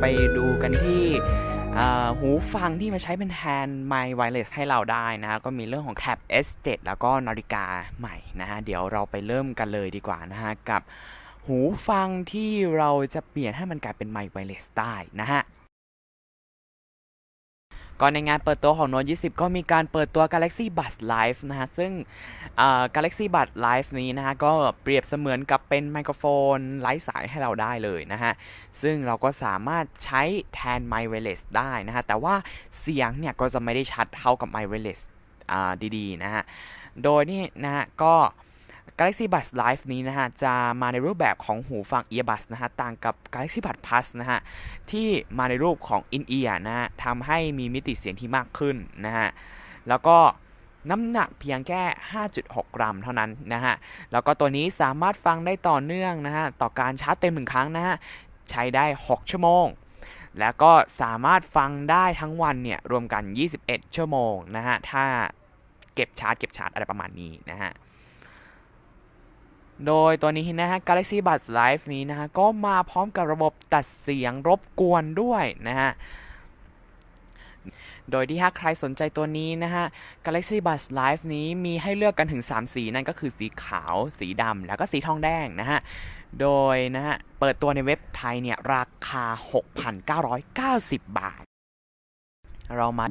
ไปดูกันที่หูฟังที่มาใช้เป็นแทนไมค์ไวเลสให้เราได้นะฮะก็มีเรื่องของแท็บ S7 แล้วก็นาฬิกาใหม่นะฮะ เดี๋ยวเราไปเริ่มกันเลยดีกว่านะฮะ กับหูฟังที่เราจะเปลี่ยนให้มันกลายเป็นไมค์ไวเลสได้นะฮะ ก่อนในงานเปิดตัวของ Note 20 ก็มีการเปิดตัว Galaxy Buds Live นะฮะ ซึ่งอ่า Galaxy Buds Live นี้นะฮะ ก็เปรียบเสมือนกับเป็นไมโครโฟนไร้สายให้เราได้เลยนะฮะ ซึ่งเราก็สามารถใช้แทนไมค์ไวเลสได้นะฮะ แต่ว่าเสียงเนี่ย ก็จะไม่ได้ชัดเท่ากับไมค์ไวเลสอ่าดีๆ นะฮะ โดยนี่นะฮะ ก็ Galaxy Buds Live นี้นะฮะ จะมาในรูปแบบของหูฟัง Earbuds นะฮะ ต่างกับ Galaxy Buds Plus นะฮะ ที่มาในรูปของ In-Ear นะฮะทำให้มีมิติเสียงที่มากขึ้นนะฮะ แล้วก็น้ำหนักเพียงแค่ 5.6 กรัมเท่านั้นนะฮะ แล้วก็ตัวนี้สามารถฟังได้ต่อเนื่องนะฮะ ต่อการชาร์จเต็มหนึ่งครั้งนะฮะ ใช้ได้ 6 ชั่วโมง แล้วก็สามารถฟังได้ทั้งวันเนี่ย รวมกัน 21 ชั่วโมงนะฮะ ถ้าเก็บชาร์จเก็บชาร์จอะไรประมาณนี้นะฮะ โดยตัวนี้นะฮะ Galaxy Buds Live นี้นะฮะ ก็มาพร้อมกับระบบตัดเสียงรบกวนด้วยนะฮะ โดยที่ถ้าใครสนใจตัวนี้นะฮะ Galaxy Buds Live นี้มีให้เลือกกันถึง 3 สีนั่นก็คือสีขาว สีดำ แล้วก็สีทองแดงนะฮะ โดยนะฮะ เปิดตัวในเว็บไทยเนี่ย ราคา 6,990 บาท เรามา